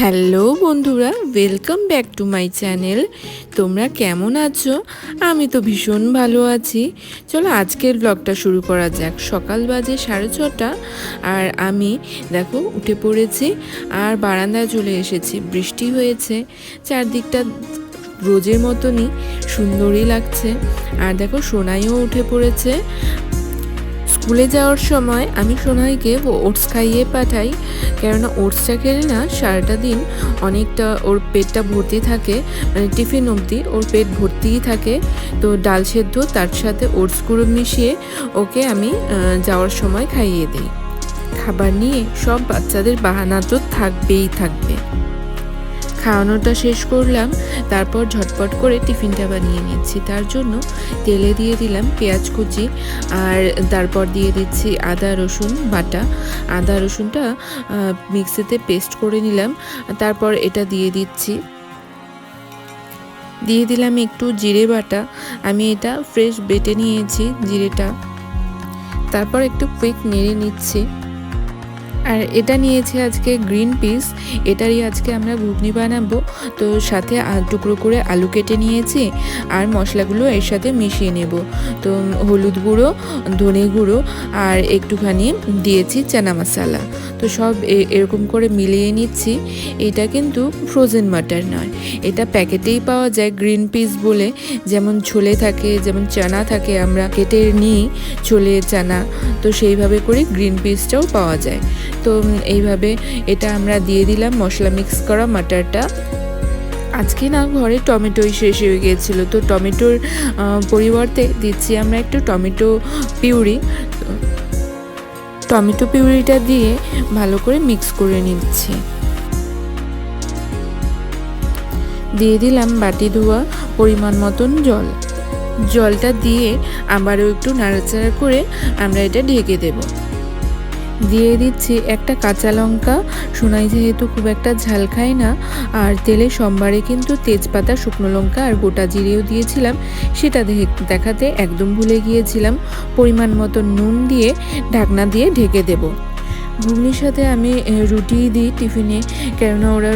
Hello বন্ধুরা welcome back to my channel তোমরা কেমন আছো? আমি তো ভীষণ ভালো আছি। চলো আজকের ব্লগটা শুরু করা যাক। সকাল বাজে সাড়ে ছটা, আর আমি দেখো উঠে পড়েছি, আর বারান্দায় চলে এসেছি। বৃষ্টি হয়েছে, চারদিকটা রোজের মতনই সুন্দরই লাগছে। আর দেখো সোনাইও উঠে পড়েছে স্কুলে যাওয়ার সময় আমি সোনাইকে ওটস খাইয়ে পাঠাই, কেননা ওটসটা খেলে না সারাটা দিন অনেকটা ওর পেটটা ভর্তি থাকে মানে টিফিন অবধি ওর পেট ভর্তিই থাকে। তো ডাল সেদ্ধ, তার সাথে ওটস গুঁড়ো মিশিয়ে ওকে আমি যাওয়ার সময় খাইয়ে দিই। খাবার নিয়ে সব বাচ্চাদের বাহানা তো থাকবেই থাকবে। খাওয়ানোটা শেষ করলাম, তারপর ঝটপট করে টিফিনটা বানিয়ে নিচ্ছি। তার জন্য তেলে দিয়ে দিলাম পেঁয়াজ কুচি আর তারপর দিয়ে দিচ্ছি আদা, রসুন বাটা। আদা, রসুনটা মিক্সিতে পেস্ট করে নিলাম। তারপর এটা দিয়ে দিচ্ছি। দিয়ে দিলাম একটু জিরে বাটা। আমি এটা ফ্রেশ বেটে নিয়েছি জিরেটা। তারপর একটু কুইক নেড়ে নিচ্ছি। আর এটা নিয়েছি আজকে গ্রিন পিস এটারই আজকে আমরা ঘুগনি বানাবো। তো সাথে টুকরো করে আলু কেটে নিয়েছি। আর মশলাগুলো এর সাথে মিশিয়ে নেব। তো হলুদ গুঁড়ো, ধনে গুঁড়ো আর একটুখানি দিয়েছি চানা মশলা। তো সব এরকম করে মিলিয়ে নিচ্ছি। এটা কিন্তু ফ্রোজেন মাটার নয়। এটা প্যাকেটেই পাওয়া যায় গ্রিন পিস বলে। যেমন ছোলে থাকে, যেমন চানা থাকে, আমরা কেটে নিই ছোলে, চানা। তো সেইভাবে করে গ্রিন পিসটাও পাওয়া যায়। তো এইভাবে এটা আমরা দিয়ে দিলাম, মশলা মিক্স করা মাটারটা। আজকে না ঘরে টমেটোই শেষ হয়ে গিয়েছিল, তো টমেটোর পরিবর্তে দিচ্ছি আমরা একটু টমেটো পিউরি। টমেটো পিউরিটা দিয়ে ভালো করে মিক্স করে নিচ্ছি। দিয়ে দিলাম বাটি ধোয়া, পরিমাণ মতন জল। জলটা দিয়ে আবারও একটু নাড়াচাড়া করে আমরা এটা ঢেকে দেবো। দিয়ে দিচ্ছি একটা কাঁচা লঙ্কা। সোনাই যেহেতু খুব একটা ঝাল খায় না, আর তেলে সোমবারে কিন্তু তেজপাতা, শুকনো লঙ্কা আর গোটা জিরেও দিয়েছিলাম। সেটা দেখাতে একদম ভুলে গিয়েছিলাম। পরিমাণ মতো নুন দিয়ে ঢাকনা দিয়ে ঢেকে দেব। ঘুগনির সাথে আমি রুটি দিই টিফিনে। কেননা ওরা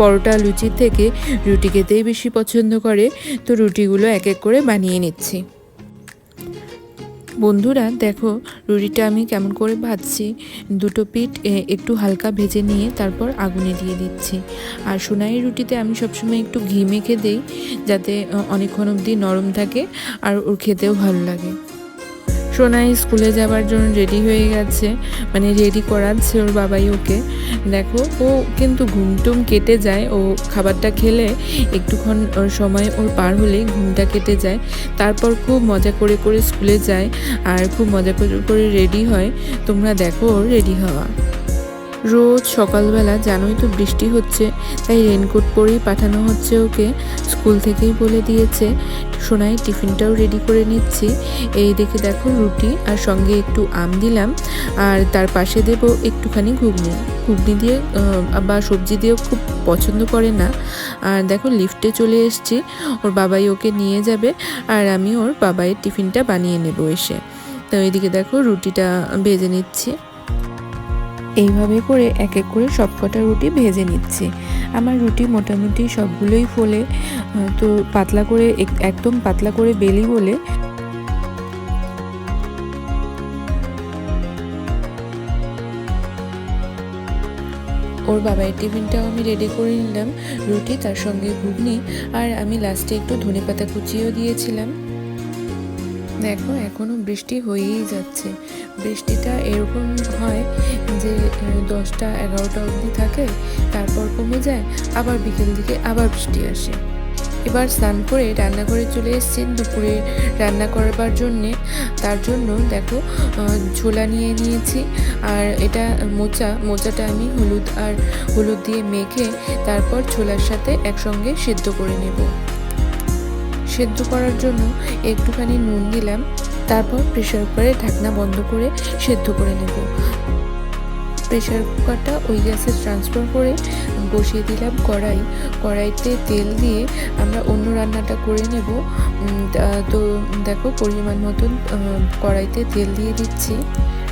পরোটা, লুচির থেকে রুটি খেতেই বেশি পছন্দ করে। তো রুটিগুলো এক এক করে বানিয়ে নিচ্ছি। বন্ধুরা, দেখো, রুটিটা আমি কেমন করে ভাজছি। দুটো পিঠ একটু হালকা ভেজে নিয়ে তারপর আগুনে দিয়ে দিচ্ছি। আর সোনাই রুটিতে আমি সবসময় একটু ঘি মেখে দেই, যাতে অনেকক্ষণ অবধি নরম থাকে আর ওর খেতেও ভালো লাগে। সোনাই স্কুলে যাবার জন্য রেডি হয়ে গেছে। মানে রেডি করাচ্ছে ওর বাবাই ওকে। দেখো, ও কিন্তু ঘুমটুম কেটে যায়। ও খাবারটা খেলে একটুক্ষণ সময় ওর পার হলেই ঘুমটা কেটে যায়। তারপর খুব মজা করে করে স্কুলে যায় আর খুব মজা করে করে রেডি হয়। তোমরা দেখো ওর রেডি হওয়া। রোজ সকালবেলা জানোই তো বৃষ্টি হচ্ছে, তাই রেনকোট পরেই পাঠানো হচ্ছে ওকে। স্কুল থেকেই বলে দিয়েছে, সোনাই টিফিনটাও রেডি করে নিচ্ছি। এই দেখে দেখো রুটি আর সঙ্গে একটু আম দিলাম, আর তার পাশে দেব একটুখানি ঘুগনি। ঘুগনি দিয়ে বা সবজি দিয়েও খুব পছন্দ করে না। আর দেখো লিফটে চলে এসেছি, ওর বাবাই ওকে নিয়ে যাবে, আর আমি ওর বাবাইয়ের টিফিনটা বানিয়ে নেব এসে। তো এইদিকে দেখো রুটিটা ভেজে নিচ্ছি। এইভাবে করে এক এক করে সব কটা রুটি ভেজে নিচ্ছি। আমার রুটি মোটামুটি সবগুলোই ফোলে তো পাতলা করে এক- একদম পাতলা করে বেলি বলে ওর বাবার টিফিনটাও আমি রেডি করে নিলাম, রুটি, তার সঙ্গে ঘুগনি, আর আমি লাস্টে একটু ধনেপাতা কুচিও দিয়েছিলাম। দেখো, এখনও বৃষ্টি হয়েই যাচ্ছে। বৃষ্টিটা এরকম হয় যে দশটা, এগারোটা অবধি থাকে, তারপর কমে যায়, আবার বিকেল দিকে আবার বৃষ্টি আসে। এবার স্নান করে রান্নাঘরে চলে এসেছি দুপুরে রান্না করবার জন্যে। তার জন্য দেখো ছোলা নিয়ে নিয়েছি, আর এটা মোচা। মোচাটা আমি হলুদ আর হলুদ দিয়ে মেখে তারপর ছোলার সাথে একসঙ্গে সেদ্ধ করে নেব। সেদ্ধ করার জন্য একটুখানি নুন দিলাম, তারপর প্রেশার কুকারে ঢাকনা বন্ধ করে সেদ্ধ করে নেব। প্রেশার কুকারটা ওই গ্যাসে ট্রান্সফার করে বসিয়ে দিলাম কড়াই। কড়াইতে তেল দিয়ে আমরা অন্য রান্নাটা করে নেব। তো দেখো পরিমাণ মতন কড়াইতে তেল দিয়ে দিচ্ছি।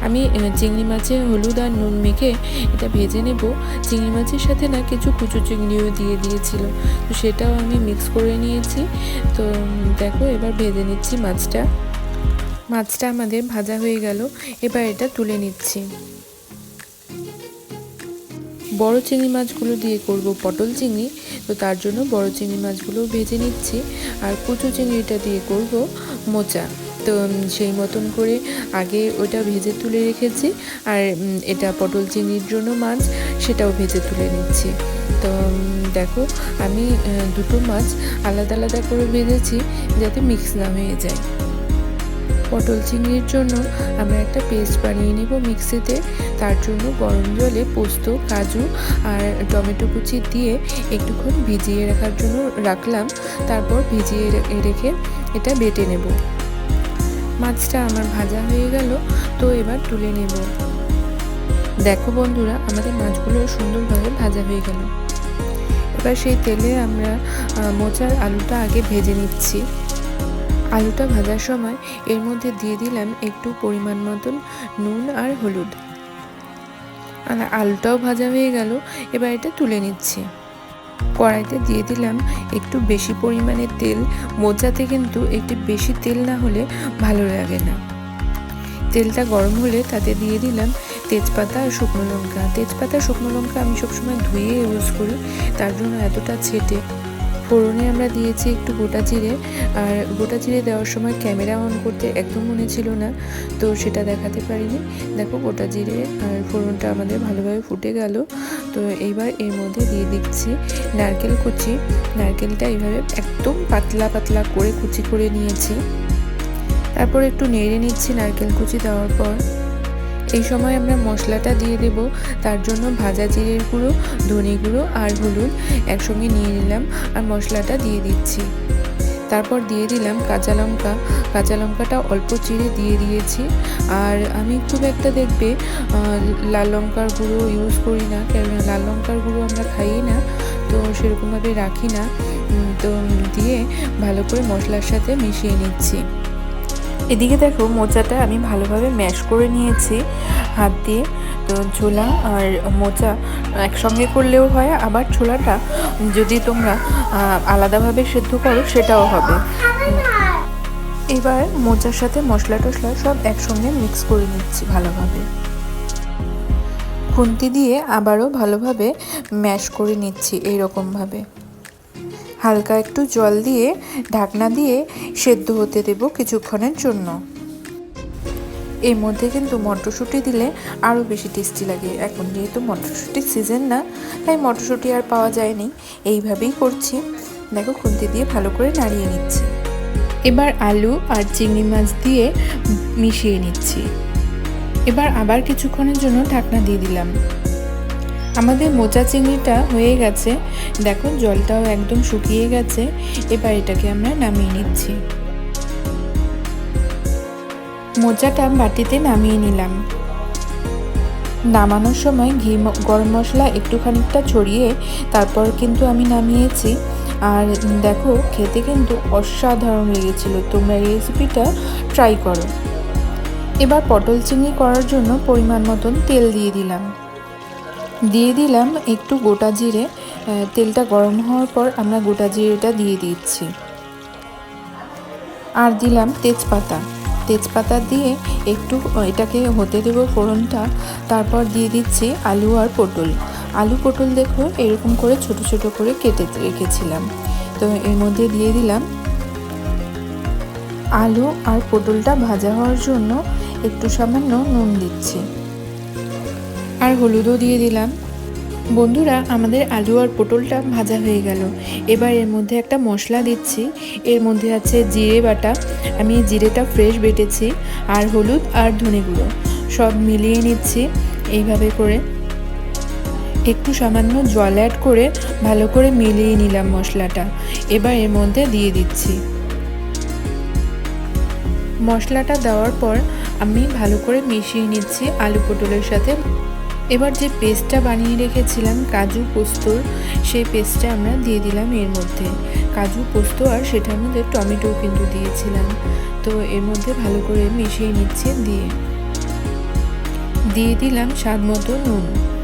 আমি চিংড়ি মাছে হলুদ আর নুন মেখে এটা ভেজে নেব। চিংড়ি মাছের সাথে না কিছু কুচু চিংড়িও দিয়ে দিয়েছিল। তো সেটাও আমি মিক্স করে নিয়েছি। তো, দেখো, এবার ভেজে নিচ্ছি মাছটা। মাছটা আমাদের ভাজা হয়ে গেল। এবার এটা তুলে নিচ্ছি। বড় চিংড়ি মাছগুলো দিয়ে করব পটল চিংড়ি। তো তার জন্য বড় চিংড়ি মাছগুলো ভেজে নিচ্ছি। আর কুচু চিংড়িটা দিয়ে করব মোচা। তো সেই মতন করে আগে ওটা ভেজে তুলে রেখেছি আর এটা পটল চিংড়ির জন্য মাছ সেটাও ভেজে তুলে নিচ্ছি। তো দেখো আমি দুটো মাছ আলাদা আলাদা করে ভেজেছি যাতে মিক্স না হয়ে যায়। পটল চিংড়ির জন্য আমরা একটা পেস্ট বানিয়ে নেব মিক্সিতে। তার জন্য গরম জলে পোস্ত, কাজু আর টমেটো কুচি দিয়ে একটুক্ষণ ভিজিয়ে রাখার জন্য রাখলাম। তারপর ভিজিয়ে রেখে এটা বেটে নেব। মাছটা আমার ভাজা হয়ে গেল, তো এবার তুলে নেব। দেখো বন্ধুরা, আমাদের মাছগুলো সুন্দরভাবে ভাজা হয়ে গেল। এবার সেই তেলে আমরা মোচার আলুটা আগে ভেজে নিচ্ছি। আলুটা ভাজার সময় এর মধ্যে দিয়ে দিলাম একটু পরিমাণ মতন নুন আর হলুদ। আর আলুটাও ভাজা হয়ে গেল, এবার এটা তুলে নিচ্ছি। কড়াইতে দিয়ে দিলাম একটু বেশি পরিমাণে তেল। মোজাতে কিন্তু একটু বেশি তেল না হলে ভালো লাগে না। তেলটা গরম হলে তাতে দিয়ে দিলাম তেজপাতা আর শুকনো লঙ্কা। তেজপাতা শুকনো লঙ্কা আমি সবসময় ধুয়ে ইউজ করি, তার জন্য এতটা ছেটে ফোড়নে আমরা দিয়েছি একটু গোটা জিরে। আর গোটা জিরে দেওয়ার সময় ক্যামেরা অন করতে একদম মনে ছিল না, তো সেটা দেখাতে পারিনি। দেখো গোটা জিরে আর ফোড়নটা আমাদের ভালোভাবে ফুটে গেল। তো এইবার এর মধ্যে দিয়ে দিচ্ছি নারকেল কুচি। নারকেলটা এইভাবে একদম পাতলা পাতলা করে কুচি করে নিয়েছি। তারপর একটু নেড়ে নিচ্ছি নারকেল কুচি দেওয়ার পর। এই সময় আমরা মশলাটা দিয়ে দেব। তার জন্য ভাজা জিরের গুঁড়ো, ধনে গুঁড়ো আর হলুদ একসঙ্গে নিয়ে নিলাম আর মশলাটা দিয়ে দিচ্ছি। তারপর দিয়ে দিলাম কাঁচা লঙ্কা। কাঁচা লঙ্কাটা অল্প চিড়ে দিয়ে দিয়েছি। আর আমি খুব একটা দেখবে লাল লঙ্কার গুঁড়ো ইউজ করি না। কেননা লাল লঙ্কার গুঁড়ো আমরা খাই না, তো সেরকমভাবে রাখি না। তো দিয়ে ভালো করে মশলার সাথে মিশিয়ে নিচ্ছি। এদিকে দেখো মোচাটা আমি ভালোভাবে ম্যাশ করে নিয়েছি হাত দিয়ে। তো ছোলা আর মোচা একসঙ্গে করলেও হয়, আবার ছোলাটা যদি তোমরা আলাদাভাবে সেদ্ধ করো সেটাও হবে। এবার মোচার সাথে মশলা টশলা সব একসঙ্গে মিক্স করে নিচ্ছি ভালোভাবে। খুন্তি দিয়ে আবারও ভালোভাবে ম্যাশ করে নিচ্ছি এইরকমভাবে। হালকা একটু জল দিয়ে, ঢাকনা দিয়ে সেদ্ধ হতে দেব কিছুক্ষণের জন্য। এর মধ্যে কিন্তু মটরশুঁটি দিলে আরও বেশি টেস্টি লাগে। এখন যেহেতু মটরশুঁটির সিজন না, তাই মটরশুঁটি আর পাওয়া যায়নি। এইভাবেই করছি। দেখো খুন্তি দিয়ে ভালো করে নাড়িয়ে নিচ্ছি। এবার আলু আর চিংড়ি মাছ দিয়ে মিশিয়ে নিচ্ছি। এবার আবার কিছুক্ষণের জন্য ঢাকনা দিয়ে দিলাম। আমাদের মোচা চিংড়িটা হয়ে গেছে। দেখো জলটাও একদম শুকিয়ে গেছে। এবার এটাকে আমরা নামিয়ে নিচ্ছি। মোচাটা বাটিতে নামিয়ে নিলাম। নামানোর সময় ঘি গরম মশলা একটু খানিকটা ছড়িয়ে তারপর কিন্তু আমি নামিয়েছি। আর দেখো, খেতে কিন্তু অসাধারণ লেগেছিল। তোমরা এই রেসিপিটা ট্রাই করো। এবার পটল চিংড়ি করার জন্য পরিমাণ মতন তেল দিয়ে দিলাম। দিয়ে দিলাম একটু গোটা জিরে তেলটা গরম হওয়ার পর আমরা গোটা জিরেটা দিয়ে দিচ্ছি। আর দিলাম তেজপাতা। তেজপাতা দিয়ে একটু এটাকে হতে দেবো ফোড়নটা, তারপর দিয়ে দিচ্ছি আলু আর পটল। আলু, পটল দেখো এরকম করে ছোট ছোট করে কেটে রেখেছিলাম। তো এর মধ্যে দিয়ে দিলাম আলু আর পটলটা ভাজা হওয়ার জন্য একটু সামান্য নুন দিচ্ছি। আর হলুদও দিয়ে দিলাম। বন্ধুরা, আমাদের আলু আর পটলটা ভাজা হয়ে গেল। এবার এর মধ্যে একটা মশলা দিচ্ছি। এর মধ্যে আছে জিরে বাটা। আমি জিরেটা ফ্রেশ বেটেছি। আর হলুদ আর ধনে গুঁড়ো। সব মিলিয়ে নিচ্ছি এইভাবে করে। একটু সামান্য জল অ্যাড করে ভালো করে মিলিয়ে নিলাম মশলাটা। এবার এর মধ্যে দিয়ে দিচ্ছি। মশলাটা দেওয়ার পর আমি ভালো করে মিশিয়ে নিচ্ছি আলু পটলের সাথে। এবার যে পেস্টটা বানিয়ে রেখেছিলাম, কাজু পোস্তর সেই পেস্টটা আমরা দিয়ে দিলাম এর মধ্যে। কাজু পোস্ত আর সেটার মধ্যে টমেটো কিন্তু দিয়েছিলাম। তো এর মধ্যে ভালো করে মিশিয়ে নিচ্ছে দিয়ে। দিয়ে দিলাম স্বাদ মতো নুন।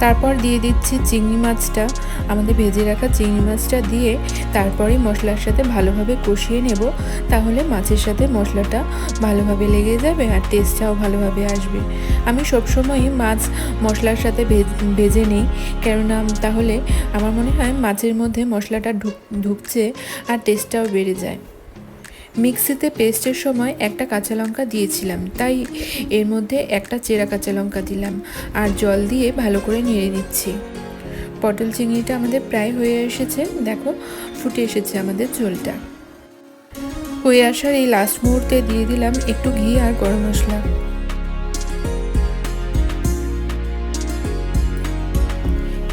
তারপর দিয়ে দিচ্ছি চিংড়ি মাছটা। আমাদের ভেজে রাখা চিংড়ি মাছটা দিয়ে তারপরে মশলার সাথে ভালোভাবে কষিয়ে নেব। তাহলে মাছের সাথে মশলাটা ভালোভাবে লেগে যাবে আর টেস্টটাও ভালোভাবে আসবে। আমি সবসময়ই মাছ মশলার সাথে ভেজে নিই। কেননা তাহলে আমার মনে হয় মাছের মধ্যে মশলাটা ঢুক, ঢুকছে আর টেস্টটাও বেড়ে যায়। মিক্সিতে পেস্টের সময় একটা কাঁচা লঙ্কা দিয়েছিলাম। তাই এর মধ্যে একটা চেরা কাঁচা লঙ্কা দিলাম আর জল দিয়ে ভালো করে নেড়ে নিচ্ছি। পটল চিংড়িটা আমাদের প্রায় হয়ে এসেছে। দেখো, ফুটে এসেছে আমাদের ঝোলটা। হয়ে আসার এই লাস্ট মুহূর্তে দিয়ে দিলাম একটু ঘি আর গরম মশলা।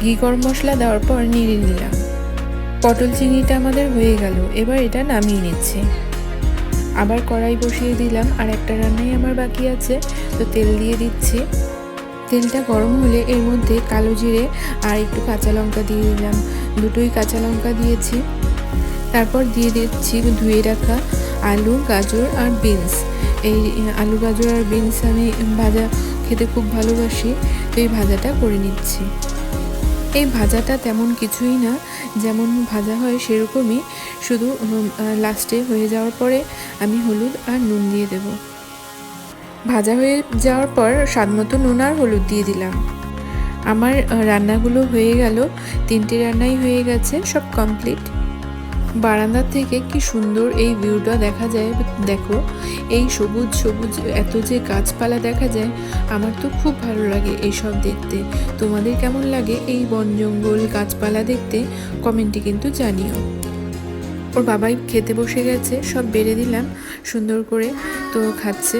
ঘি গরম মশলা দেওয়ার পর নেড়ে নিলাম। পটল চিংড়িটা আমাদের হয়ে গেল। এবার এটা নামিয়ে নিচ্ছি। আবার কড়াই বসিয়ে দিলাম, আর একটা রান্নাই আমার বাকি আছে। তো তেল দিয়ে দিচ্ছি। তেলটা গরম হলে এর মধ্যে কালো জিরে আর একটু কাঁচা লঙ্কা দিয়ে দিলাম। দুটোই কাঁচা লঙ্কা দিয়েছি। তারপর দিয়ে দিচ্ছি ধুয়ে রাখা আলু, গাজর আর বিনস। এই আলু, গাজর আর বিনস আমি ভাজা খেতে খুব ভালোবাসি, তো এই ভাজাটা করে নিচ্ছি। এই ভাজাটা তেমন কিছুই না যেমন ভাজা হয় সেরকমই। শুধু লাস্টে হয়ে যাওয়ার পরে আমি হলুদ আর নুন দিয়ে দেব। ভাজা হয়ে যাওয়ার পর স্বাদ মতো নুন আর হলুদ দিয়ে দিলাম। আমার রান্নাগুলো হয়ে গেল। তিনটি রান্নাই হয়ে গেছে, সব কমপ্লিট বারান্দার থেকে কি সুন্দর এই ভিউটা দেখা যায়, দেখো। এই সবুজ সবুজ এত যে গাছপালা দেখা যায়, আমার তো খুব ভালো লাগে এইসব দেখতে। তোমাদের কেমন লাগে এই বন জঙ্গল গাছপালা দেখতে? কমেন্টে কিন্তু জানিও। ওর বাবাই খেতে বসে গেছে, সব বেড়ে দিলাম, সুন্দর করে তো খাচ্ছে।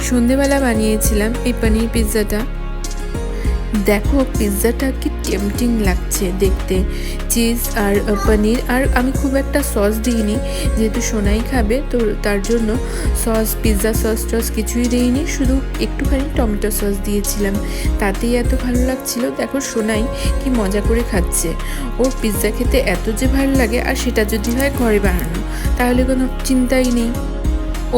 সন্ধেবেলা বানিয়েছিলাম এই পনির পিৎজাটা। দেখো, পিৎজাটা কি টেম্পটিং লাগছে দেখতে। চিজ আর পনির আর আমি খুব একটা সস দিইনি। যেহেতু সোনাই খাবে, তো তার জন্য সস পিৎজা সস টস কিছুই দিইনি। শুধু একটুখানি টমেটো সস দিয়েছিলাম। তাতেই এত ভালো লাগছিল। দেখো, সোনাই কি মজা করে খাচ্ছে। ওর পিৎজা খেতে এত যে ভালো লাগে, আর সেটা যদি হয় ঘরে বানানো, তাহলে কোনো চিন্তাই নেই।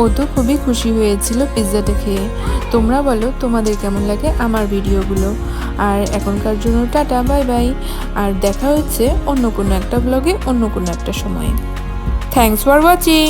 ও তো খুবই খুশি হয়েছিল পিৎজাটা খেয়ে। তোমরা বলো, তোমাদের কেমন লাগে আমার ভিডিওগুলো? আর এখনকার জন্য টাটা, বাই বাই। আর দেখা হচ্ছে অন্য কোনো একটা ব্লগে অন্য কোনো একটা সময়ে। Thanks for watching